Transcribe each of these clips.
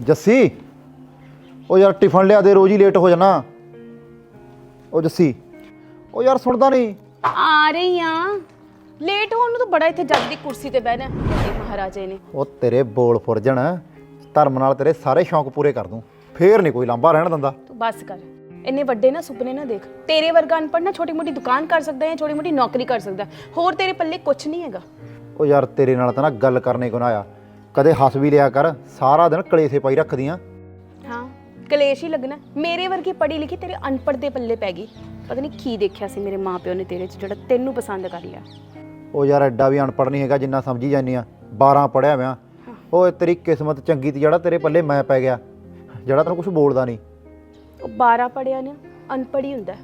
ਜੱਸੀ ਉਹ ਯਾਰ ਟਿਫਨ ਲਿਆ ਦੇ ਰੋਜ਼ ਹੀ ਲੇਟ ਹੋ ਜਾਣਾ। ਉਹ ਜੱਸੀ ਉਹ ਯਾਰ ਸੁਣਦਾ ਨਹੀਂ। ਆ ਰਹੀ ਆ। ਲੇਟ ਹੋਣ ਨੂੰ ਤਾਂ ਬੜਾ ਇੱਥੇ ਜੱਜ ਦੀ ਕੁਰਸੀ ਤੇ ਬਹਿਣਾ ਵੱਡੇ ਮਹਾਰਾਜੇ ਨੇ। ਉਹ ਤੇਰੇ ਬੋਲ ਫੁਰਜਣ ਧਰਮ ਨਾਲ ਤੇਰੇ ਸਾਰੇ ਸ਼ੌਂਕ ਪੂਰੇ ਕਰ ਦੂੰ। ਫੇਰ ਨਹੀਂ ਕੋਈ ਲਾਂਭਾ ਰਹਿਣ ਦਿੰਦਾ। ਤੂੰ ਬਸ ਕਰ। ਇੰਨੇ ਵੱਡੇ ਨਾ ਸੁਪਨੇ ਨਾ ਦੇਖ। ਤੇਰੇ ਵਰਗਾ ਅਨਪੜ੍ਹ ਨਾ ਛੋਟੀ ਮੋਟੀ ਦੁਕਾਨ ਕਰ ਸਕਦਾ ਹੈ ਛੋਟੀ ਮੋਟੀ ਨੌਕਰੀ ਕਰ ਸਕਦਾ। ਹੈ। ਹੋਰ ਤੇਰੇ ਪੱਲੇ ਕੁਝ ਨਹੀਂ ਹੈਗਾ। ਉਹ ਯਾਰ ਤੇਰੇ ਨਾਲ ਤਾਂ ਨਾ ਗੱਲ ਕਰਨੇ ਕੋ ਨਾ ਆਇਆ। ਕਦੇ ਹੱਸ ਵੀ ਲਿਆ ਕਰ ਸਾਰਾ ਦਿਨ ਕਲੇਸੇ ਪਾਈ ਰੱਖਦੀਆਂ। ਹਾਂ ਕਲੇਸ਼ ਹੀ ਲੱਗਣਾ। ਮੇਰੇ ਵਰਗੀ ਪੜ੍ਹੀ ਲਿਖੀ ਤੇਰੇ ਅਨਪੜ੍ਹ ਦੇ ਪੱਲੇ ਪੈ ਗਈ। ਪਤਾ ਨਹੀਂ ਕੀ ਦੇਖਿਆ ਸੀ ਮੇਰੇ ਮਾਪਿਓ ਨੇ ਤੇਰੇ 'ਚ ਜਿਹੜਾ ਤੈਨੂੰ ਪਸੰਦ ਕਰ ਲਿਆ। ਉਹ ਯਾਰ ਐਡਾ ਵੀ ਅਨਪੜ੍ਹ ਨਹੀਂ ਹੈਗਾ ਜਿੰਨਾ ਸਮਝੀ ਜਾਂਦੀ ਆ। 12 ਪੜਿਆ ਵਿਆ ਉਹ ਤੇਰੀ ਕਿਸਮਤ ਚੰਗੀ ਤੀ ਜਿਹੜਾ ਤੇਰੇ ਪੱਲੇ ਮੈਂ ਪੈ ਗਿਆ। ਜਿਹੜਾ ਤੈਨੂੰ ਕੁਝ ਬੋਲਦਾ ਨਹੀਂ ਉਹ 12 ਪੜਿਆ ਨਾ ਅਨਪੜ੍ਹ ਹੀ ਹੁੰਦਾ।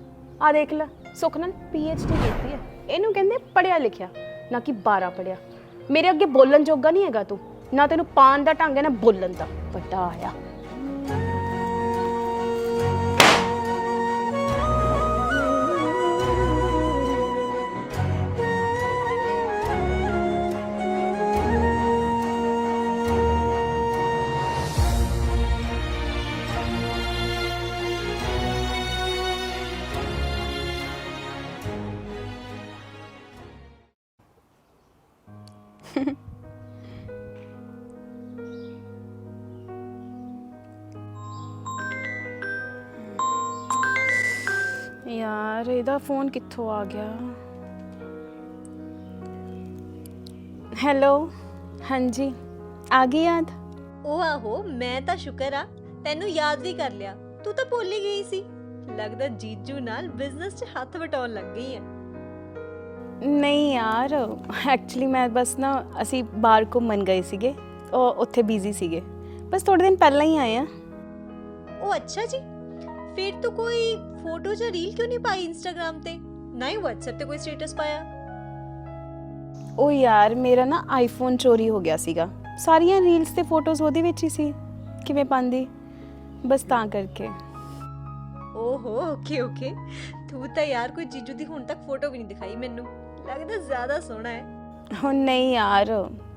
ਆ ਦੇਖ ਲੈ ਸੁਖ ਨਾਲ ਡੀ ਕੀਤੀ ਹੈ। ਇਹਨੂੰ ਕਹਿੰਦੇ ਪੜਿਆ ਲਿਖਿਆ। ਨਾ ਕਿ 12 ਪੜਿਆ। ਮੇਰੇ ਅੱਗੇ ਬੋਲਣ ਜੋਗਾ ਨਹੀਂ ਹੈਗਾ ਤੂੰ। ਨਾ ਤੈਨੂੰ ਪਾਣ ਦਾ ਢੰਗ ਹੈ, ਨਾ ਬੋਲਣ ਦਾ। ਵੱਡਾ ਆਇਆ। ਯਾਰ ਇਹਦਾ ਫੋਨ ਕਿੱਥੋਂ ਆ ਗਿਆ? ਹੈਲੋ ਹਾਂਜੀ। ਆ ਗਈ ਯਾਦ? ਉਹ ਆਹੋ ਮੈਂ ਤਾਂ ਸ਼ੁਕਰ ਆ ਤੈਨੂੰ ਯਾਦ ਵੀ ਕਰ ਲਿਆ। ਤੂੰ ਤਾਂ ਭੁੱਲ ਹੀ ਗਈ ਸੀ। ਲੱਗਦਾ ਜੀਜੂ ਨਾਲ ਬਿਜ਼ਨਸ 'ਚ ਹੱਥ ਵਟਾਉਣ ਲੱਗ ਗਈ ਹੈ ਨਹੀਂ ਯਾਰ ਐਕਚੁਅਲੀ ਮੈਂ ਬਸ ਨਾ ਅਸੀਂ ਬਾਹਰ ਘੁੰਮਣ ਗਏ ਸੀਗੇ। ਉਹ ਉੱਥੇ ਬਿਜ਼ੀ ਸੀਗੇ। ਬਸ ਥੋੜੇ ਦਿਨ ਪਹਿਲਾਂ ਹੀ ਆਏ ਆ। ਉਹ ਅੱਛਾ ਜੀ। ਫਿਰ ਤੂੰ ਕੋਈ ਫੋਟੋ ਜਾਂ ਰੀਲ ਕਿਉਂ ਨਹੀਂ ਪਾਈ ਇੰਸਟਾਗ੍ਰam ਤੇ ਨਾ ਹੀ WhatsApp ਤੇ ਕੋਈ ਸਟੇਟਸ ਪਾਇਆ ਉਹ ਯਾਰ ਮੇਰਾ ਨਾ ਆਈਫੋਨ ਚੋਰੀ ਹੋ ਗਿਆ ਸੀਗਾ ਸਾਰੀਆਂ ਰੀਲਸ ਤੇ ਫੋਟੋਜ਼ ਉਹਦੇ ਵਿੱਚ ਹੀ ਸੀ ਕਿਵੇਂ ਪਾਉਂਦੀ ਬਸ ਤਾਂ ਕਰਕੇ ਓਹੋ ਓਕੇ ਓਕੇ ਤੂੰ ਤਾਂ ਯਾਰ ਕੋਈ ਜੀਜੂ ਦੀ ਹੁਣ ਤੱਕ ਫੋਟੋ ਵੀ ਨਹੀਂ ਦਿਖਾਈ ਮੈਨੂੰ ਲੱਗਦਾ ਜ਼ਿਆਦਾ ਸੋਹਣਾ ਹੈ ਹੁਣ ਨਹੀਂ ਯਾਰ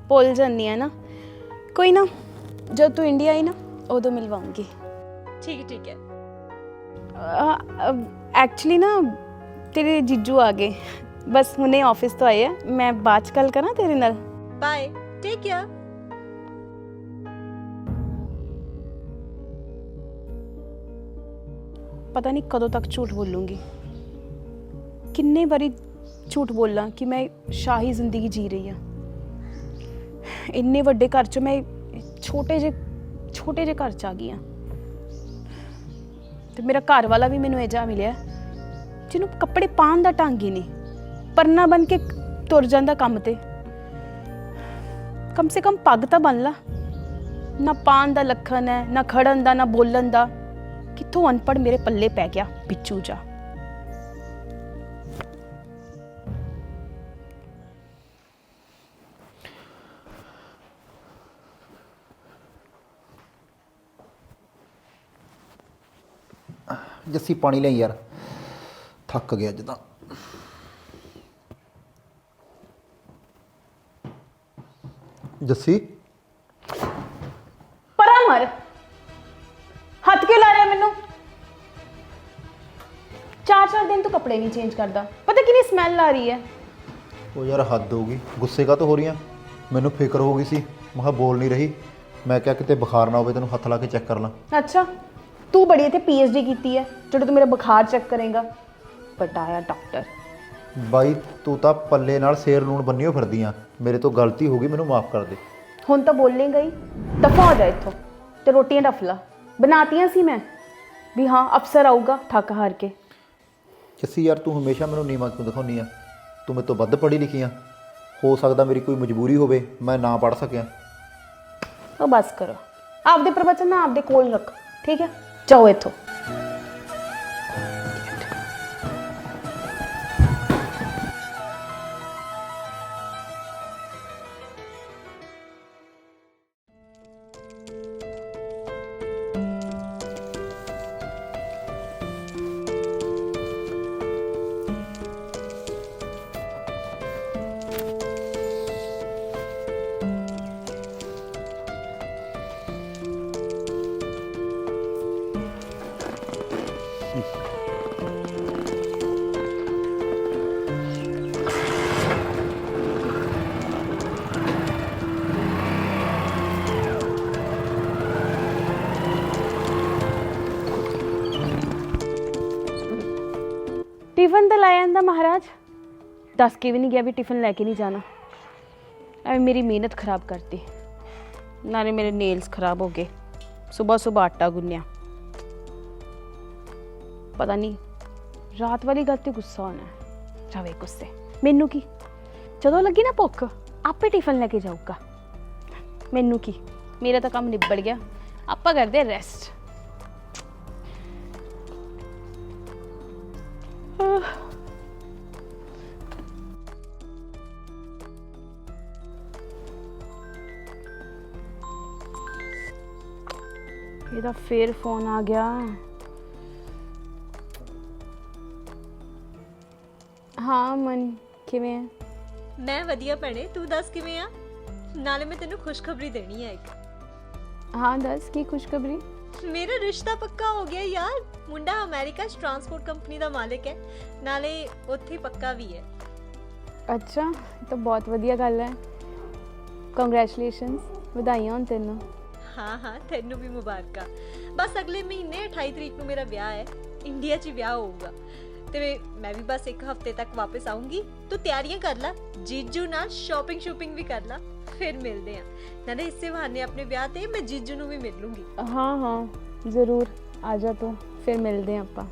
ਭੁੱਲ ਜਾਂਦੀ ਆ ਨਾ ਕੋਈ ਨਾ ਜਦ ਤੂੰ ਇੰਡੀਆ ਆਈ ਨਾ ਉਦੋਂ ਮਿਲਵਾਉਂਗੀ ਠੀਕ ਠੀਕ ਹੈ ਐਕਚੁਅਲੀ ਨਾ ਤੇਰੇ ਜੀਜੂ ਆ ਗਏ ਬਸ ਹੁਣੇ ਆਫਿਸ ਤੋਂ ਆਏ ਆ ਮੈਂ ਬਾਅਦ ਚ ਗੱਲ ਕਰਾਂ ਤੇਰੇ ਨਾਲ ਬਾਏ ਟੇਕ ਕੇਅਰ ਪਤਾ ਨਹੀਂ ਕਦੋਂ ਤੱਕ ਝੂਠ ਬੋਲੂੰਗੀ ਕਿੰਨੇ ਵਾਰੀ ਝੂਠ ਬੋਲਾਂ ਕਿ ਮੈਂ ਸ਼ਾਹੀ ਜ਼ਿੰਦਗੀ ਜੀ ਰਹੀ ਹਾਂ ਇੰਨੇ ਵੱਡੇ ਘਰ 'ਚ ਮੈਂ ਛੋਟੇ ਜਿਹੇ ਛੋਟੇ ਜਿਹੇ ਘਰ 'ਚ ਆ ਗਈ ਹਾਂ ਤੇ ਮੇਰਾ ਘਰ ਵਾਲਾ ਵੀ ਮੈਨੂੰ ਇਹਜਾ ਮਿਲਿਆ, ਜਿਹਨੂੰ ਕੱਪੜੇ ਪਾਉਣ ਦਾ ਢੰਗ ਹੀ ਨਹੀਂ, ਪਰਨਾ ਬਣ ਕੇ ਤੁਰ ਜਾਂਦਾ ਕੰਮ ਤੇ। ਕਮ ਸੇ ਕਮ ਪੱਗ ਤਾਂ ਬਣ ਲਾ। ਨਾ ਪਾਉਣ ਦਾ ਲੱਖਣ ਹੈ, ਨਾ ਖੜਨ ਦਾ, ਨਾ ਬੋਲਣ ਦਾ। ਕਿੱਥੋਂ ਅਨਪੜ ਮੇਰੇ ਪੱਲੇ ਪੈ ਗਿਆ ਬਿੱਚੂ ਜਾ। ਜੱਸੀ ਪਾਣੀ ਲਈ ਯਾਰ। ਥੱਕ ਗਿਆ ਅੱਜ ਤਾਂ। ਜੱਸੀ? ਪਰਾਂ ਮਰ। ਹੱਥ ਕਿਉਂ ਲਾ ਰਿਹਾ ਮੈਨੂੰ? ਚਾਰ ਚਾਰ ਦਿਨ ਤੋਂ ਕੱਪੜੇ ਨਹੀਂ ਚੇਂਜ ਕਰਦਾ। ਪਤਾ ਕਿੰਨੀ ਸਮੈਲ ਆ ਰਹੀ ਹੈ। ਉਹ ਯਾਰ ਹੱਦ ਹੋ ਗਈ। ਗੁੱਸੇ ਕਾ ਹੋ ਰਹੀਆਂ? ਮੈਨੂੰ ਫਿਕਰ ਹੋ ਗਈ ਸੀ। ਮੈਂ ਕਿਹਾ ਬੋਲ ਨਹੀਂ ਰਹੀ। ਮੈਂ ਕਿਹਾ ਕਿਤੇ ਬੁਖਾਰ ਨਾ ਹੋਵੇ ਤੈਨੂੰ ਹੱਥ ਲਾ ਕੇ ਚੈੱਕ ਕਰ ਲਾਂ। ਅੱਛਾ। ਤੂੰ ਬੜੀ ਇੱਥੇ ਡੀ ਕੀਤੀ ਹੈ ਜਿਹੜਾ ਤੂੰ ਮੇਰਾ ਬੁਖਾਰ ਚੈੱਕ ਕਰੇਗਾ। ਪਟਾਇਆ ਡਾਕਟਰ ਬਾਈ ਤੂੰ ਤਾਂ ਪੱਲੇ ਨਾਲ ਸ਼ੇਰ ਲੂਣ ਬੰਨਿਓ ਫਿਰਦੀ ਆ ਮੇਰੇ ਤੋਂ ਗਲਤੀ ਹੋ ਗਈ ਮੈਨੂੰ ਮਾਫ ਕਰ ਦੇ। ਹੁਣ ਤਾਂ ਬੋਲੇਂਗਾ ਹੀ ਦਫਾ ਹੋ ਜਾ ਇੱਥੋਂ ਤੇ ਰੋਟੀਆਂ ਡਫਲਾ ਬਣਾਤੀਆਂ ਸੀ ਮੈਂ ਵੀ ਹਾਂ ਅਫਸਰ ਆਊਗਾ ਥੱਕ ਹਾਰ ਕੇ। ਜੱਸੀ ਯਾਰ ਤੂੰ ਹਮੇਸ਼ਾ ਮੈਨੂੰ ਨੀਵਾਂ ਕਿਉਂ ਦਿਖਾਉਣੀ ਆ? ਤੂੰ ਮੇਰੇ ਤੋਂ ਵੱਧ ਪੜ੍ਹੀ ਲਿਖੀ ਆ। ਹੋ ਸਕਦਾ ਮੇਰੀ ਕੋਈ ਮਜਬੂਰੀ ਹੋਵੇ ਮੈਂ ਨਾ ਪੜ੍ਹ ਸਕਿਆ। ਉਹ ਬਸ ਕਰੋ। ਆਪਦੇ ਪ੍ਰਵਚਨ ਨਾ ਆਪਦੇ ਕੋਲ ਰੱਖ ਠੀਕ ਹੈ ਜਾਓ ਇੱਥੋਂ ਟਿਫਨ ਤਾਂ ਲੈ ਆਂਦਾ ਮਹਾਰਾਜ। ਦੱਸ ਕੇ ਵੀ ਨਹੀਂ ਗਿਆ ਵੀ ਟਿਫਨ ਲੈ ਕੇ ਨਹੀਂ ਜਾਣਾ। ਐਵੇਂ ਮੇਰੀ ਮਿਹਨਤ ਖਰਾਬ ਕਰਤੀ। ਨਾਲੇ ਮੇਰੇ ਨੇਲਸ ਖਰਾਬ ਹੋ ਗਏ। ਸਵੇਰ ਸਵੇਰ ਆਟਾ ਗੁੰਨਿਆ। ਪਤਾ ਨਹੀਂ, ਰਾਤ ਵਾਲੀ ਗੱਲ ਤੇ ਗੁੱਸਾ ਆਉਣਾ ਹੈ। ਰਵੇ ਗੁੱਸੇ। ਮੈਨੂੰ ਕੀ? ਜਦੋਂ ਲੱਗੀ ਨਾ ਭੁੱਖ, ਆਪੇ ਟਿਫਨ ਲੈ ਕੇ ਜਾਊਗਾ। ਮੈਨੂੰ ਕੀ? ਮੇਰਾ ਤਾਂ ਕੰਮ ਨਿਬੜ ਗਿਆ। ਆਪਾਂ ਕਰਦੇ ਰੈਸਟ ਇਹਦਾ ਫੇਰ ਫੋਨ ਆ ਗਿਆ। ਹਾਂ ਮਨ ਕਿਵੇਂ ਹੈ ਮੈਂ ਵਧੀਆ ਭੈਣੇ ਤੂੰ ਦੱਸ ਕਿਵੇਂ ਆ? ਨਾਲੇ ਮੈਂ ਤੈਨੂੰ ਖੁਸ਼ਖਬਰੀ ਦੇਣੀ ਆ ਇੱਕ। ਹਾਂ ਦੱਸ ਕੀ ਖੁਸ਼ਖਬਰੀ? ਮੇਰਾ ਰਿਸ਼ਤਾ ਪੱਕਾ ਹੋ ਗਿਆ ਯਾਰ। ਮੁੰਡਾ ਅਮਰੀਕਾ 'ਚ ਟਰਾਂਸਪੋਰਟ ਕੰਪਨੀ ਦਾ ਮਾਲਕ ਹੈ। ਨਾਲੇ ਉੱਥੇ ਹੀ ਪੱਕਾ ਵੀ ਹੈ। ਅੱਛਾ ਇਹ ਤਾਂ ਬਹੁਤ ਵਧੀਆ ਗੱਲ ਹੈ। ਕੰਗ੍ਰੈਚੁਲੇਸ਼ਨਸ ਵਧਾਈਆਂ ਹੋਣ ਤੈਨੂੰ। ਹਾਂ ਹਾਂ ਤੈਨੂੰ ਵੀ ਮੁਬਾਰਕਾਂ। ਬਸ ਅਗਲੇ ਮਹੀਨੇ 28 ਤਰੀਕ ਨੂੰ ਮੇਰਾ ਵਿਆਹ ਹੈ। ਇੰਡੀਆ 'ਚ ਵਿਆਹ ਹੋਊਗਾ। ਤੇ ਮੈਂ ਵੀ ਬਸ ਇੱਕ ਹਫ਼ਤੇ ਤੱਕ ਵਾਪਸ ਆਉਂਗੀ ਤੂੰ ਤਿਆਰੀਆਂ ਕਰ ਲੈ। ਜੀਜੂ ਨਾਲ ਸ਼ਾਪਿੰਗ ਸ਼ੂਪਿੰਗ ਵੀ ਕਰ ਲੈ। ਫਿਰ ਮਿਲਦੇ ਆ। ਨਾਲੇ ਇਸੇ ਬਹਾਨੇ ਆਪਣੇ ਵਿਆਹ ਤੇ ਮੈਂ ਜੀਜੂ ਨੂੰ ਵੀ ਮਿਲ ਲੂੰਗੀ। ਹਾਂ ਹਾਂ ਜ਼ਰੂਰ। ਆ ਜਾ ਤੂੰ। ਫਿਰ ਮਿਲਦੇ ਹਾਂ ਆਪਾਂ।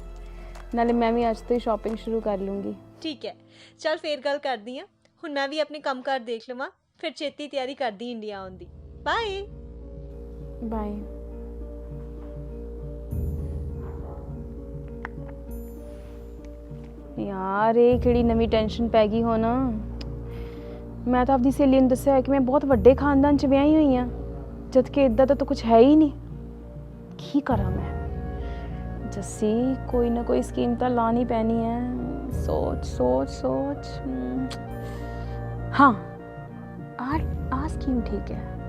ਨਾਲੇ ਮੈਂ ਵੀ ਅੱਜ ਤੋਂ ਹੀ ਸ਼ਾਪਿੰਗ ਸ਼ੁਰੂ ਕਰ ਲੂੰਗੀ। ਠੀਕ ਹੈ। ਚਲ ਫੇਰ ਗੱਲ ਕਰਦੀ ਆ। ਹੁਣ ਮੈਂ ਵੀ ਆਪਣੇ ਕੰਮਕਾਰ ਦੇਖ ਲਵਾਂ। ਫਿਰ ਛੇਤੀ ਤਿਆਰੀ ਕਰਦੀ ਇੰਡੀਆ ਆਉਣ ਦੀ। ਬਾਏ ਬਾਏ ਯਾਰ, ਇਹ ਕਿਹੜੀ ਨਵੀਂ ਟੈਨਸ਼ਨ ਪੈ ਗਈ ਹੁਣ? ਮੈਂ ਤਾਂ ਆਪਦੀ ਸਹੇਲੀ ਨੂੰ ਦੱਸਿਆ ਹੋਇਆ ਕਿ ਮੈਂ ਬਹੁਤ ਵੱਡੇ ਖਾਨਦਾਨ ਚ ਵਿਆਹੀ ਹੋਈ ਆ ਜਦ ਕਿ ਇਦਾਂ ਦਾ ਤਾਂ ਕੁਝ ਹੈ ਹੀ ਨਹੀਂ। ਕੀ ਕਰਾਂ ਮੈਂ? ਜੱਸੀ, ਕੋਈ ਨਾ ਕੋਈ ਸਕੀਮ ਤਾਂ ਲਾਣੀ ਪੈਣੀ ਹੈ। ਸੋਚ ਸੋਚ ਸੋਚ ਹਾਂ ਆ ਆ ਸਕੀਮ ਠੀਕ ਹੈ।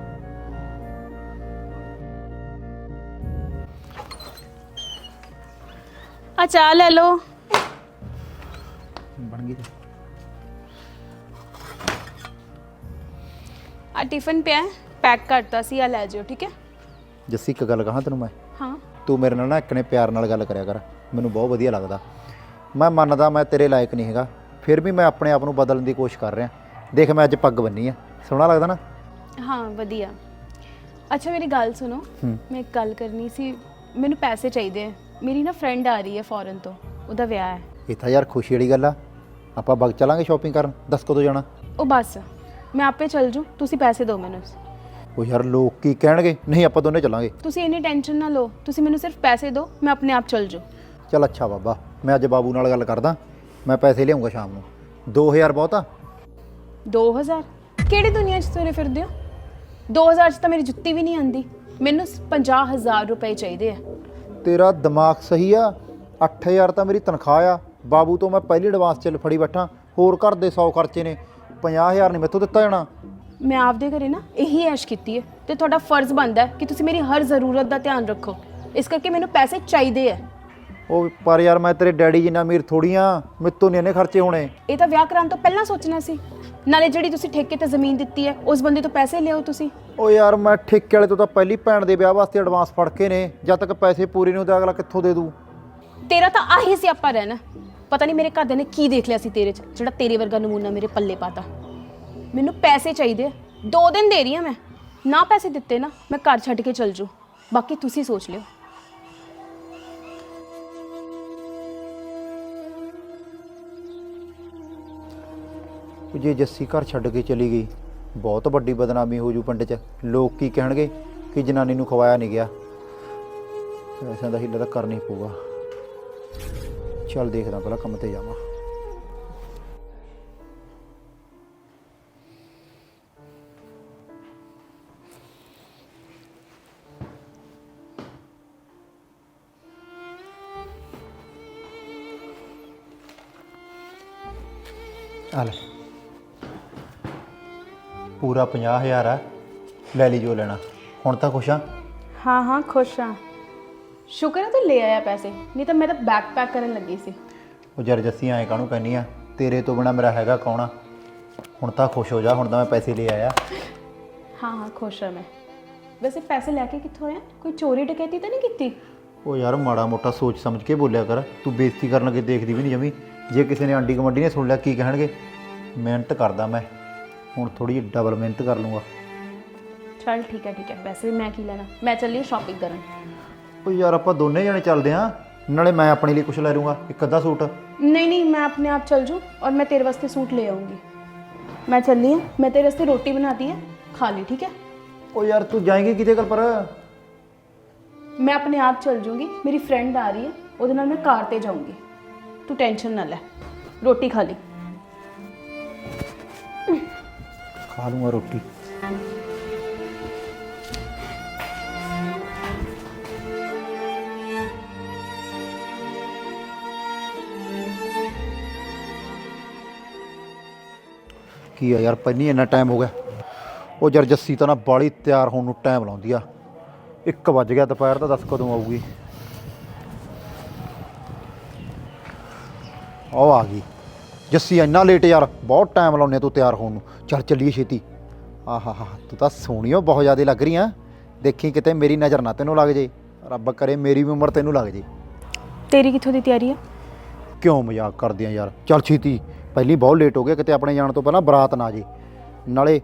ਆ ਚਾਹ ਲੈ ਲਓ। ਬਣ ਗਈ ਤੇ। ਆ ਟਿਫਨ ਪਿਆ ਪੈਕ ਕਰਤਾ ਸੀ ਆ ਲੈ ਜਿਓ ਠੀਕ ਹੈ? ਜੱਸੀ ਇੱਕ ਗੱਲ ਕਹਾਂ ਤੈਨੂੰ ਮੈਂ? ਹਾਂ। ਤੂੰ ਮੇਰੇ ਨਾਲ ਨਾ ਇੱਕਨੇ ਪਿਆਰ ਨਾਲ ਗੱਲ ਕਰਿਆ ਕਰ। ਮੈਨੂੰ ਬਹੁਤ ਵਧੀਆ ਲੱਗਦਾ। ਮੈਂ ਮੰਨਦਾ ਮੈਂ ਤੇਰੇ ਲਾਇਕ ਨਹੀਂ ਹੈਗਾ। ਫਿਰ ਵੀ ਮੈਂ ਆਪਣੇ ਆਪ ਨੂੰ ਬਦਲਣ ਦੀ ਕੋਸ਼ਿਸ਼ ਕਰ ਰਿਹਾ। ਦੇਖ ਮੈਂ ਅੱਜ ਪੱਗ ਬੰਨੀ ਆ। ਸੋਹਣਾ ਲੱਗਦਾ ਨਾ? ਹਾਂ ਵਧੀਆ। ਅੱਛਾ ਮੇਰੀ ਗੱਲ ਸੁਣੋ। ਹੂੰ। ਮੈਂ ਇੱਕ ਗੱਲ ਕਰਨੀ ਸੀ। ਮੈਨੂੰ ਪੈਸੇ ਚਾਹੀਦੇ ਆ। ਮੇਰੀ ਨਾ ਫਰੈਂਡ ਆ ਰਹੀ ਹੈ ਫੋਰਨ ਤੋਂ ਉਹਦਾ ਵਿਆਹ ਹੈ। ਇਹ ਤਾਂ ਯਾਰ ਖੁਸ਼ੀ ਵਾਲੀ ਗੱਲ ਆ। ਆਪਾਂ ਬਗ ਚਲਾਂਗੇ ਸ਼ਾਪਿੰਗ ਕਰਨ ਦੱਸ ਕਦੋਂ ਜਾਣਾ? ਉਹ ਬਸ ਮੈਂ ਆਪੇ ਚੱਲ ਜੂ ਤੁਸੀਂ ਪੈਸੇ ਦਿਓ ਮੈਨੂੰ। ਉਹ ਯਾਰ ਲੋਕ ਕੀ ਕਹਿਣਗੇ? ਨਹੀਂ ਆਪਾਂ ਦੋਨੇ ਚੱਲਾਂਗੇ। ਤੁਸੀਂ ਇੰਨੀ ਟੈਨਸ਼ਨ ਨਾ ਲਓ ਤੁਸੀਂ ਮੈਨੂੰ ਸਿਰਫ ਪੈਸੇ ਦਿਓ ਮੈਂ ਆਪਣੇ ਆਪ ਚੱਲ ਜੂ। ਚੱਲ ਅੱਛਾ ਬਾਬਾ ਮੈਂ ਅੱਜ ਬਾਬੂ ਨਾਲ ਗੱਲ ਕਰਦਾ ਮੈਂ ਪੈਸੇ ਲਿਆਉਂਗਾ ਸ਼ਾਮ ਨੂੰ। 2000 ਬਹੁਤ ਆ। 2000 ਕਿਹੜੀ ਦੁਨੀਆ 'ਚ ਤੁਰੇ ਫਿਰਦੇ ਹੋ? 2000 'ਚ ਤਾਂ ਮੇਰੀ ਜੁੱਤੀ ਵੀ ਨਹੀਂ ਆਂਦੀ ਮੈਨੂੰ 50000 ਰੁਪਏ ਚਾਹੀਦੇ ਆ। ਤੇਰਾ ਦਿਮਾਗ ਸਹੀ ਆ 8000 ਤਾਂ ਮੇਰੀ ਤਨਖਾਹ ਆ। ਬਾਬੂ ਤੋਂ ਮੈਂ ਪਹਿਲੀ ਐਡਵਾਂਸ ਚ ਫੜੀ ਬੈਠਾ। ਹੋਰ ਘਰ ਦੇ 100 ਖਰਚੇ ਨੇ 50000 ਨਹੀਂ ਮੈਥੋਂ ਦਿੱਤਾ ਜਾਣਾ। ਮੈਂ ਆਪਦੇ ਘਰੇ ਨਾ ਇਹੀ ਐਸ਼ ਕੀਤੀ ਹੈ ਤੇ ਤੁਹਾਡਾ ਫਰਜ਼ ਬਣਦਾ ਹੈ ਕਿ ਤੁਸੀਂ ਮੇਰੀ ਹਰ ਜ਼ਰੂਰਤ ਦਾ ਧਿਆਨ ਰੱਖੋ। ਇਸ ਕਰਕੇ ਮੈਨੂੰ ਪੈਸੇ ਚਾਹੀਦੇ ਹੈ ਉਹ ਪਰ ਯਾਰ ਮੈਂ ਤੇਰੇ ਡੈਡੀ ਜਿੰਨਾ ਅਮੀਰ ਥੋੜੀ ਆ ਮੈਥੋਂ ਨਹੀਂ ਇੰਨੇ ਖਰਚੇ ਹੋਣੇ। ਇਹ ਤਾਂ ਵਿਆਹ ਕਰਾਉਣ ਤੋਂ ਪਹਿਲਾਂ ਸੋਚਣਾ ਸੀ। ਨਾਲੇ ਜਿਹੜੀ ਤੁਸੀਂ ਠੇਕੇ ਤੇ ਜ਼ਮੀਨ ਦਿੱਤੀ ਹੈ ਉਸ ਬੰਦੇ ਤੋਂ ਪੈਸੇ ਲਿਓ ਤੁਸੀਂ। ਉਹ ਯਾਰ ਮੈਂ ਠੇਕੇ ਵਾਲੇ ਤੋਂ ਤਾਂ ਪਹਿਲੀ ਭੈਣ ਦੇ ਵਿਆਹ ਵਾਸਤੇ ਐਡਵਾਂਸ ਫੜ ਕੇ ਨੇ ਜਦ ਤੱਕ ਪੈਸੇ ਪੂਰੇ ਨਹੀਂ ਹੁੰਦੇ ਅਗਲਾ ਕਿੱਥੋਂ ਦੇ ਦੂ? ਤੇਰਾ ਤਾਂ ਆਹੀ ਸਿਆਪਾ ਰਹਿਣਾ। ਪਤਾ ਨਹੀਂ ਮੇਰੇ ਘਰਦਿਆਂ ਨੇ ਕੀ ਦੇਖ ਲਿਆ ਸੀ ਤੇਰੇ 'ਚ ਜਿਹੜਾ ਤੇਰੇ ਵਰਗਾ ਨਮੂਨਾ ਮੇਰੇ ਪੱਲੇ ਪਾਤਾ। ਮੈਨੂੰ ਪੈਸੇ ਚਾਹੀਦੇ ਆ। ਦੋ ਦਿਨ ਦੇ ਰਹੀ ਆ ਮੈਂ। ਨਾ ਪੈਸੇ ਦਿੱਤੇ ਨਾ ਮੈਂ ਘਰ ਛੱਡ ਕੇ ਚਲ ਜੂ ਬਾਕੀ ਤੁਸੀਂ ਸੋਚ ਲਿਓ। ਉਹ ਜੇ ਜੱਸੀ ਘਰ ਛੱਡ ਕੇ ਚਲੀ ਗਈ, ਬਹੁਤ ਵੱਡੀ ਬਦਨਾਮੀ ਹੋ ਜੂ ਪਿੰਡ 'ਚ। ਲੋਕ ਕੀ ਕਹਿਣਗੇ ਕਿ ਜਨਾਨੀ ਨੂੰ ਖਵਾਇਆ ਨਹੀਂ ਗਿਆ? ਪੈਸਿਆਂ ਦਾ ਹੀਲਾ ਤਾਂ ਕਰਨਾ ਹੀ ਪਊਗਾ। ਚੱਲ ਦੇਖਦਾ ਪਹਿਲਾਂ ਕੰਮ ਤੇ ਜਾਵਾਂ। ਆ ਲੈ। ਪੂਰਾ 50000 ਆ। ਲੈ ਲਈ ਜੋ ਲੈਣਾ। ਹੁਣ ਤਾਂ ਖੁਸ਼ ਆ। ਹਾਂ ਹਾਂ ਖੁਸ਼ ਹਾਂ ਸ਼ੁਕਰ ਹੈ ਤੂੰ ਲੈ ਆਇਆ ਪੈਸੇ। ਨਹੀਂ ਤਾਂ ਮੈਂ ਤਾਂ ਬੈਗ ਪੈਕ ਕਰਨ ਲੱਗੀ ਸੀ। ਉਹ ਜਰ ਜੱਸੀ ਐਂ ਕਾਹਨੂੰ ਕਹਿੰਨੀ ਆ? ਤੇਰੇ ਤੋਂ ਬਿਨਾ ਮੇਰਾ ਹੈਗਾ ਕੌਣ ਆ? ਹੁਣ ਤਾਂ ਖੁਸ਼ ਹੋ ਜਾ। ਹੁਣ ਤਾਂ ਮੈਂ ਪੈਸੇ ਲੈ ਆਇਆ। ਹਾਂ ਹਾਂ ਖੁਸ਼ ਹਾਂ ਮੈਂ। ਵੈਸੇ ਪੈਸੇ ਲੈ ਕੇ ਕਿੱਥੋਂ ਆਇਆ? ਕੋਈ ਚੋਰੀ ਡਕੈਤੀ ਤਾਂ ਨਹੀਂ ਕੀਤੀ? ਉਹ ਯਾਰ ਮਾੜਾ ਮੋਟਾ ਸੋਚ ਸਮਝ ਕੇ ਬੋਲਿਆ ਕਰ। ਤੂੰ ਬੇਇੱਜ਼ਤੀ ਕਰਨ ਲੱਗੇ ਦੇਖਦੀ ਵੀ ਨਹੀਂ ਜਮੀ। ਜੇ ਕਿਸੇ ਨੇ ਆਂਡੀ ਕਮੰਡੀ ਨੇ ਸੁਣ ਲਿਆ ਕੀ ਕਹਿਣਗੇ? ਮਿਹਨਤ ਕਰਦਾ ਮੈਂ। ਹੁਣ ਥੋੜੀ ਜਿਹੀ ਡਬਲ ਮਿਹਨਤ ਕਰ ਲੂੰਗਾ ਚਲ ਠੀਕ ਹੈ ਠੀਕ ਹੈ। ਵੈਸੇ ਵੀ ਮੈਂ ਕੀ ਲੈਣਾ? ਮੈਂ ਚੱਲੀ ਹਾਂ ਸ਼ਾਪਿੰਗ ਕਰਨ। ਉਹ ਯਾਰ ਆਪਾਂ ਦੋਨੇ ਜਣੇ ਚੱਲਦੇ ਆਂ ਨਾਲੇ ਮੈਂ ਆਪਣੇ ਲਈ ਕੁਝ ਲੈ ਲੂੰਗਾ ਇੱਕ ਅੱਧਾ ਸੂਟ। ਨਹੀਂ ਨਹੀਂ ਮੈਂ ਆਪਣੇ ਆਪ ਚੱਲ ਜੂ ਔਰ ਮੈਂ ਤੇਰੇ ਵਾਸਤੇ ਸੂਟ ਲੈ ਆਉਂਗੀ ਮੈਂ ਚੱਲੀ ਹਾਂ ਮੈਂ ਤੇਰੇ ਵਾਸਤੇ ਰੋਟੀ ਬਣਾਤੀ ਹੈ ਖਾ ਲਈ ਠੀਕ ਹੈ? ਉਹ ਯਾਰ ਤੂੰ ਜਾਏਂਗੀ ਕਿਤੇ ਕੱਲ ਪਰ? ਮੈਂ ਆਪਣੇ ਆਪ ਚੱਲ ਜੂਗੀ ਮੇਰੀ ਫਰੈਂਡ ਆ ਰਹੀ ਹੈ ਉਹਦੇ ਨਾਲ ਮੈਂ ਕਾਰ ਤੇ ਜਾਊਂਗੀ। ਤੂੰ ਟੈਨਸ਼ਨ ਨਾ ਲੈ ਰੋਟੀ ਖਾ ਲਈ। ਖਾ ਲੂੰਗਾ ਰੋਟੀ। ਕੀ ਆ ਯਾਰ, ਪਹਿਨੀ ਇੰਨਾ ਟਾਈਮ ਹੋ ਗਿਆ। ਉਹ ਯਾਰ ਜੱਸੀ ਤਾਂ ਨਾ ਬਾਲੀ ਤਿਆਰ ਹੋਣ ਨੂੰ ਟਾਈਮ ਲਾਉਂਦੀ ਆ। 1 ਵੱਜ ਗਿਆ ਦੁਪਹਿਰ ਦਾ, ਦੱਸ ਕਦੋਂ ਆਊਗੀ। ਉਹ ਆ ਗਈ। ਜੱਸੀ ਇੰਨਾ ਲੇਟ ਯਾਰ ਬਹੁਤ ਟਾਈਮ ਲਾਉਂਦੇ ਤੂੰ ਤਿਆਰ ਹੋਣ ਨੂੰ। ਚੱਲ ਚੱਲੀਏ ਛੇਤੀ। ਆਹਾ ਹਾ ਤੂੰ ਤਾਂ ਸੋਹਣੀਓ ਬਹੁਤ ਜ਼ਿਆਦਾ ਲੱਗ ਰਹੀ ਆ। ਦੇਖੀ ਕਿਤੇ ਮੇਰੀ ਨਜ਼ਰ ਨਾ ਤੈਨੂੰ ਲੱਗ ਜੇ। ਰੱਬ ਕਰੇ ਮੇਰੀ ਵੀ ਉਮਰ ਤੈਨੂੰ ਲੱਗ ਜੇ। ਤੇਰੀ ਕਿੱਥੋਂ ਦੀ ਤਿਆਰੀ ਹੈ ਕਿਉਂ ਮਜ਼ਾਕ ਕਰਦੇ ਆ ਯਾਰ? ਚੱਲ ਛੇਤੀ। ਪਹਿਲੀ ਬਹੁਤ ਲੇਟ ਹੋ ਗਿਆ ਕਿਤੇ ਆਪਣੇ ਜਾਣ ਤੋਂ ਪਹਿਲਾਂ ਬਰਾਤ ਨਾ ਆ ਜੇ। ਨਾਲੇ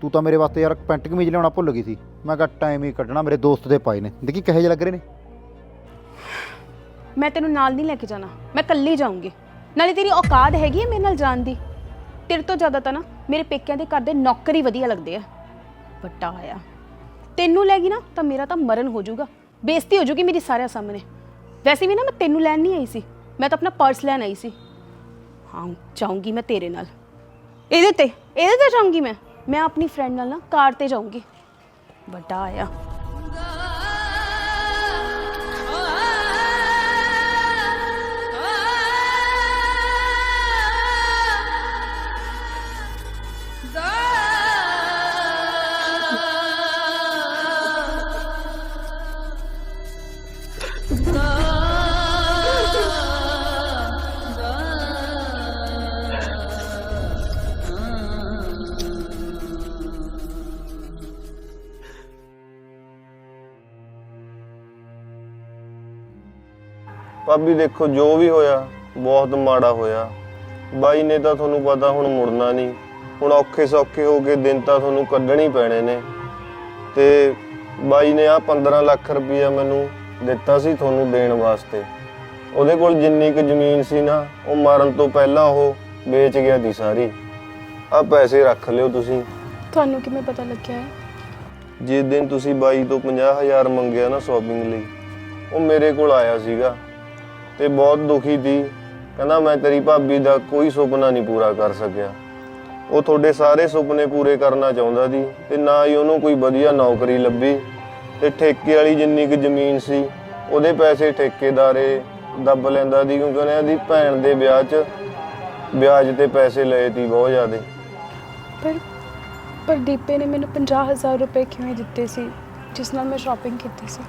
ਤੂੰ ਤਾਂ ਮੇਰੇ ਵਾਸਤੇ ਯਾਰ ਪੈਂਟ ਕਮੀਜ਼ ਲਿਆਉਣਾ ਭੁੱਲ ਗਈ ਸੀ। ਮੈਂ ਕਿਹਾ ਟਾਈਮ ਹੀ ਕੱਢਣਾ ਮੇਰੇ ਦੋਸਤ ਦੇ ਪਾਏ ਨੇ। ਦੇਖੀ ਕਿਹੋ ਜਿਹੇ ਲੱਗ ਰਹੇ ਨੇ। ਮੈਂ ਤੈਨੂੰ ਨਾਲ ਨਹੀਂ ਲੈ ਕੇ ਜਾਣਾ। ਮੈਂ ਇਕੱਲੀ ਜਾਊਂਗੀ। ਨਾਲੇ ਤੇਰੀ ਔਕਾਤ ਹੈਗੀ ਹੈ ਮੇਰੇ ਨਾਲ ਜਾਣ ਦੀ। ਤੇਰੇ ਤੋਂ ਜ਼ਿਆਦਾ ਤਾਂ ਨਾ ਮੇਰੇ ਪੇਕਿਆਂ ਦੇ ਘਰ ਦੇ ਨੌਕਰੀ ਵਧੀਆ ਲੱਗਦੇ ਆ। ਵੱਡਾ ਆਇਆ ਤੈਨੂੰ ਲੈ ਗਈ ਨਾ ਤਾਂ ਮੇਰਾ ਤਾਂ ਮਰਨ ਹੋ ਜਾਊਗਾ। ਬੇਇੱਜ਼ਤੀ ਹੋ ਜਾਊਗੀ ਮੇਰੀ ਸਾਰਿਆਂ ਸਾਹਮਣੇ। ਵੈਸੇ ਵੀ ਨਾ ਮੈਂ ਤੈਨੂੰ ਲੈਣ ਨਹੀਂ ਆਈ ਸੀ। ਮੈਂ ਤਾਂ ਆਪਣਾ ਪਰਸ ਲੈਣ ਆਈ ਸੀ। ਹਾਂ, ਜਾਊਂਗੀ ਮੈਂ ਤੇਰੇ ਨਾਲ। ਇਹਦੇ ਤੇ ਇਹਦੇ ਤੇ ਜਾਊਂਗੀ ਮੈਂ। ਮੈਂ ਆਪਣੀ ਫਰੈਂਡ ਨਾਲ ਨਾ ਕਾਰ ਤੇ ਜਾਊਂਗੀ। ਵੱਡਾ ਆਇਆ। ਭਾਬੀ ਦੇਖੋ ਜੋ ਵੀ ਹੋਇਆ ਬਹੁਤ ਮਾੜਾ ਹੋਇਆ। ਬਾਈ ਨੇ ਤਾਂ ਤੁਹਾਨੂੰ ਪਤਾ ਹੁਣ ਮੁੜਨਾ ਨਹੀਂ। ਹੁਣ ਔਖੇ ਸੌਖੇ ਹੋ ਕੇ ਦਿਨ ਤਾਂ ਤੁਹਾਨੂੰ ਕੱਢਣੇ ਪੈਣੇ ਨੇ। ਤੇ ਬਾਈ ਨੇ ਆ 15 ਲੱਖ ਰੁਪਈਆ ਮੈਨੂੰ ਦਿੱਤਾ ਸੀ ਤੁਹਾਨੂੰ ਦੇਣ ਵਾਸਤੇ। ਉਹਦੇ ਕੋਲ ਜਿੰਨੀ ਕੁ ਜ਼ਮੀਨ ਸੀ ਨਾ ਉਹ ਮਾਰਨ ਤੋਂ ਪਹਿਲਾਂ ਉਹ ਵੇਚ ਗਿਆ ਦੀ ਸਾਰੀ। ਆ ਪੈਸੇ ਰੱਖ ਲਿਓ ਤੁਸੀਂ। ਤੁਹਾਨੂੰ ਕਿਵੇਂ ਪਤਾ ਲੱਗਿਆ? ਹੈ ਜਿਸ ਦਿਨ ਤੁਸੀਂ ਬਾਈ ਤੋਂ 50000 ਮੰਗਿਆ ਨਾ ਸ਼ਾਪਿੰਗ ਲਈ ਉਹ ਮੇਰੇ ਕੋਲ ਆਇਆ ਸੀਗਾ। ਤੇ ਬਹੁਤ ਦੁਖੀ ਸੀ। ਕਹਿੰਦਾ, ਮੈਂ ਤੇਰੀ ਭਾਬੀ ਦਾ ਕੋਈ ਸੁਪਨਾ ਨਹੀਂ ਪੂਰਾ ਕਰ ਸਕਿਆ। ਉਹ ਤੁਹਾਡੇ ਸਾਰੇ ਸੁਪਨੇ ਪੂਰੇ ਕਰਨਾ ਚਾਹੁੰਦਾ ਸੀ ਤੇ ਨਾ ਹੀ ਉਹਨੂੰ ਕੋਈ ਵਧੀਆ ਨੌਕਰੀ ਲੱਭੀ। ਤੇ ਠੇਕੇ ਵਾਲੀ ਜਿੰਨੀ ਕੁ ਜ਼ਮੀਨ ਸੀ, ਉਹਦੇ ਪੈਸੇ ਠੇਕੇਦਾਰੇ ਦੱਬ ਲੈਂਦਾ ਸੀ ਕਿਉਂਕਿ ਉਹਨੇ ਦੀ ਭੈਣ ਦੇ ਵਿਆਹ 'ਚ, ਵਿਆਜ ਤੇ ਪੈਸੇ ਲਏ ਸੀ ਬਹੁਤ ਜ਼ਿਆਦੇ। ਪਰ ਪਰ ਦੀਪੇ ਨੇ ਮੈਨੂੰ 50000 ਰੁਪਏ ਕਿਵੇਂ ਦਿੱਤੇ ਸੀ, ਜਿਸ ਨਾਲ ਮੈਂ ਸ਼ਾਪਿੰਗ ਕੀਤੀ ਸੀ?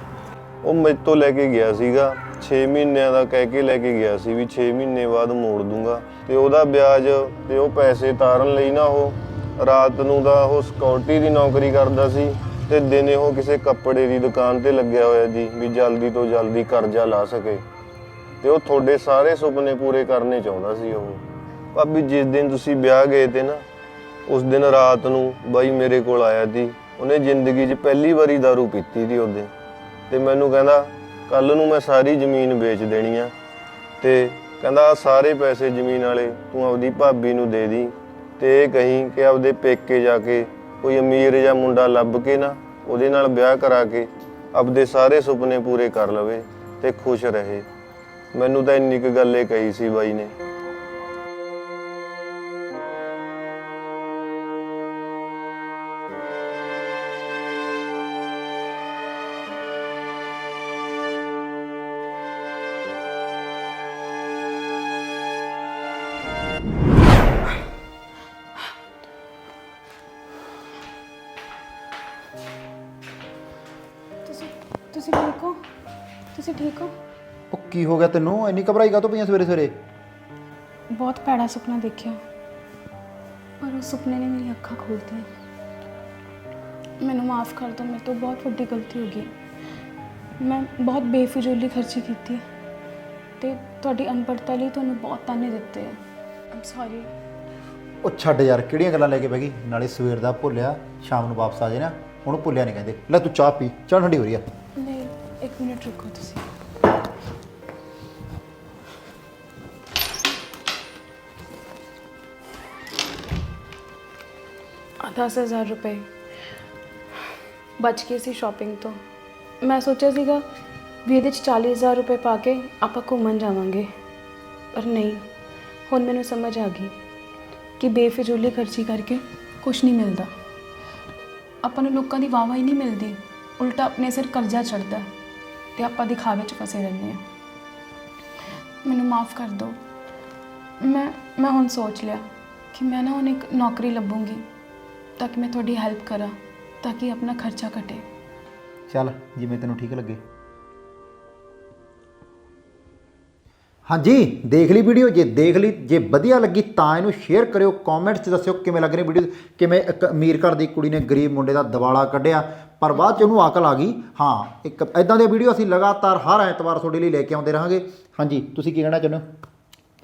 ਉਹ ਮੇਰੇ ਤੋਂ ਲੈ ਕੇ ਗਿਆ ਸੀਗਾ। 6 ਮਹੀਨਿਆਂ ਦਾ ਕਹਿ ਕੇ ਲੈ ਕੇ ਗਿਆ ਸੀ ਵੀ 6 ਮਹੀਨੇ ਬਾਅਦ ਮੋੜ ਦੂੰਗਾ। ਤੇ ਉਹਦਾ ਵਿਆਜ ਤੇ ਉਹ ਪੈਸੇ ਤਾਰਨ ਲਈ ਨਾ ਉਹ ਰਾਤ ਨੂੰ ਦਾ ਉਹ ਸਿਕਿਉਰਿਟੀ ਦੀ ਨੌਕਰੀ ਕਰਦਾ ਸੀ ਤੇ ਦਿਨੇ ਉਹ ਕਿਸੇ ਕੱਪੜੇ ਦੀ ਦੁਕਾਨ ਤੇ ਲੱਗਿਆ ਹੋਇਆ ਜੀ ਵੀ ਜਲਦੀ ਤੋਂ ਜਲਦੀ ਕਰਜ਼ਾ ਲਾ ਸਕੇ। ਤੇ ਉਹ ਤੁਹਾਡੇ ਸਾਰੇ ਸੁਪਨੇ ਪੂਰੇ ਕਰਨੇ ਚਾਹੁੰਦਾ ਸੀ ਉਹ। ਭਾਬੀ, ਜਿਸ ਦਿਨ ਤੁਸੀਂ ਵਿਆਹ ਗਏ ਤੇ ਨਾ, ਉਸ ਦਿਨ ਰਾਤ ਨੂੰ ਬਾਈ ਮੇਰੇ ਕੋਲ ਆਇਆ ਸੀ ਉਹਨੇ ਜ਼ਿੰਦਗੀ 'ਚ ਪਹਿਲੀ ਵਾਰੀ दारू ਪੀਤੀ ਸੀ ਉਹਦੇ। ਤੇ ਮੈਨੂੰ ਕਹਿੰਦਾ ਕੱਲ ਨੂੰ ਮੈਂ ਸਾਰੀ ਜ਼ਮੀਨ ਵੇਚ ਦੇਣੀ ਆ। ਤੇ ਕਹਿੰਦਾ, ਆਹ ਸਾਰੇ ਪੈਸੇ ਜ਼ਮੀਨ ਵਾਲੇ ਤੂੰ ਆਪਦੀ ਭਾਬੀ ਨੂੰ ਦੇ ਦੀ ਤੇ ਇਹ ਕਹੀਂ ਕਿ ਆਪਦੇ ਪੇਕੇ ਜਾ ਕੇ ਕੋਈ ਅਮੀਰ ਜਾਂ ਮੁੰਡਾ ਲੱਭ ਕੇ ਨਾ ਉਹਦੇ ਨਾਲ ਵਿਆਹ ਕਰਾ ਕੇ ਆਪਦੇ ਸਾਰੇ ਸੁਪਨੇ ਪੂਰੇ ਕਰ ਲਵੇ ਤੇ ਖੁਸ਼ ਰਹੇ। ਮੈਨੂੰ ਤਾਂ ਇੰਨੀ ਕੁ ਗੱਲ ਇਹ ਕਹੀ ਸੀ ਬਾਈ ਨੇ। ਠੀਕ ਹੋ? ਉਹ ਕੀ ਹੋ ਗਿਆ ਤੈਨੂੰ? ਇੰਨੀ ਘਬਰਾਈ ਕਾ ਤੋਂ ਪਈਆਂ ਸਵੇਰੇ ਸਵੇਰੇ? ਬਹੁਤ ਭੈੜਾ ਸੁਪਨਾ ਦੇਖਿਆ। ਪਰ ਉਸ ਸੁਪਨੇ ਨੇ ਮੇਰੀ ਅੱਖਾਂ ਖੋਲ੍ਹਤੀਆਂ ਮੈਨੂੰ ਮਾਫ ਕਰ ਦਿਓ ਮੇਰੇ ਤੋਂ ਬਹੁਤ ਵੱਡੀ ਗਲਤੀ ਹੋ ਗਈ। ਮੈਂ ਬਹੁਤ ਬੇਫਜ਼ੂਲੀ ਖਰਚੀ ਕੀਤੀ। ਹੈ ਤੇ ਤੁਹਾਡੀ ਅਨਪੜ੍ਹਤਾ ਲਈ ਤੁਹਾਨੂੰ ਬਹੁਤ ਤਾਨੇ ਦਿੱਤੇ। ਆ ਆਮ ਸੌਰੀ ਉਹ ਛੱਡ ਯਾਰ ਕਿਹੜੀਆਂ ਗੱਲਾਂ ਲੈ ਕੇ ਬਹਿ ਗਈ? ਨਾਲੇ ਸਵੇਰ ਦਾ ਭੁੱਲਿਆ ਸ਼ਾਮ ਨੂੰ ਵਾਪਸ ਆ ਜੇ ਨਾ। ਉਹਨੂੰ ਭੁੱਲਿਆ ਨਹੀਂ ਕਹਿੰਦੇ। ਲੈ ਤੂੰ ਚਾਹ ਪੀ ਚਾਹ ਠੰਡੀ ਹੋ ਰਹੀ ਆ। ਨਹੀਂ ਇੱਕ ਮਿੰਟ ਰੁਕੋ ਤੁਸੀਂ। ਦਸ ਹਜ਼ਾਰ ਰੁਪਏ। ਬਚ ਗਏ ਸੀ ਸ਼ਾਪਿੰਗ ਤੋਂ। ਮੈਂ ਸੋਚਿਆ ਸੀਗਾ ਵੀ ਇਹਦੇ ਚ 40000 ਰੁਪਏ ਪਾ ਕੇ ਆਪਾਂ ਘੁੰਮਣ ਜਾਵਾਂਗੇ। ਪਰ ਨਹੀਂ, ਹੁਣ ਮੈਨੂੰ ਸਮਝ ਆ ਗਈ ਕਿ ਬੇਫਜ਼ੂਲੀ ਖਰਚੀ ਕਰਕੇ ਕੁਝ ਨਹੀਂ ਮਿਲਦਾ। ਆਪਾਂ ਨੂੰ ਲੋਕਾਂ ਦੀ ਵਾਹਵਾਹੀ ਨਹੀਂ ਮਿਲਦੀ। ਉਲਟਾ ਆਪਣੇ ਸਿਰ ਕਰਜ਼ਾ ਚੜਦਾ ਤੇ ਆਪਾਂ ਦਿਖਾਵੇ 'ਚ ਫਸੇ ਰਹਿੰਦੇ ਹਾਂ। ਮੈਨੂੰ ਮਾਫ ਕਰ ਦਿਓ। ਮੈਂ ਮੈਂ ਹੁਣ ਸੋਚ ਲਿਆ ਕਿ ਮੈਂ ਨਾ ਹੁਣ ਇੱਕ ਨੌਕਰੀ ਲੱਭੂੰਗੀ। ਤਾਂ ਕਿ ਮੈਂ ਤੁਹਾਡੀ ਹੈਲਪ ਕਰਾਂ ਤਾਂ ਕਿ ਆਪਣਾ ਖਰਚਾ ਘਟੇ। ਚੱਲ, ਜਿਵੇਂ ਤੈਨੂੰ ਠੀਕ ਲੱਗੇ। ਹਾਂਜੀ, ਦੇਖ ਲਈ ਵੀਡੀਓ ਜੇ ਦੇਖ ਲਈ, ਜੇ ਵਧੀਆ ਲੱਗੀ ਤਾਂ ਇਹਨੂੰ ਸ਼ੇਅਰ ਕਰਿਓ। ਕਮੈਂਟਸ 'ਚ ਦੱਸਿਓ ਕਿਵੇਂ ਲੱਗ ਰਹੀ ਵੀਡੀਓ ਕਿਵੇਂ ਇੱਕ ਅਮੀਰ ਘਰ ਦੀ ਕੁੜੀ ਨੇ ਗਰੀਬ ਮੁੰਡੇ ਦਾ ਦਿਵਾਲਾ ਕੱਢਿਆ। ਪਰ ਬਾਅਦ 'ਚ ਉਹਨੂੰ ਅਕਲ ਆ ਗਈ। ਹਾਂ, ਇੱਕ ਐਦਾਂ ਦੀਆਂ ਵੀਡੀਓ ਅਸੀਂ ਲਗਾਤਾਰ ਹਰ ਐਤਵਾਰ ਤੁਹਾਡੇ ਲਈ ਲੈ ਕੇ ਆਉਂਦੇ ਰਹਾਂਗੇ। ਹਾਂਜੀ, ਤੁਸੀਂ ਕੀ ਕਹਿਣਾ ਚਾਹੁੰਦੇ ਹੋ?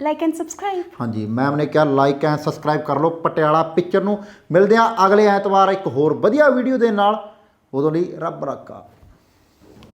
ਲਾਈਕ ਐਂਡ ਸਬਸਕ੍ਰਾਈਬ ਹਾਂਜੀ ਮੈਮ ਨੇ ਕਿਹਾ ਲਾਈਕ ਐਂਡ ਸਬਸਕ੍ਰਾਈਬ ਕਰ ਲਓ ਪਟਿਆਲਾ ਪਿਕਚਰ ਨੂੰ। ਮਿਲਦੇ ਆ ਅਗਲੇ ਐਤਵਾਰ ਇੱਕ ਹੋਰ ਵਧੀਆ ਵੀਡੀਓ ਦੇ ਨਾਲ। ਉਦੋਂ ਲਈ ਰੱਬ ਰਾਖਾ।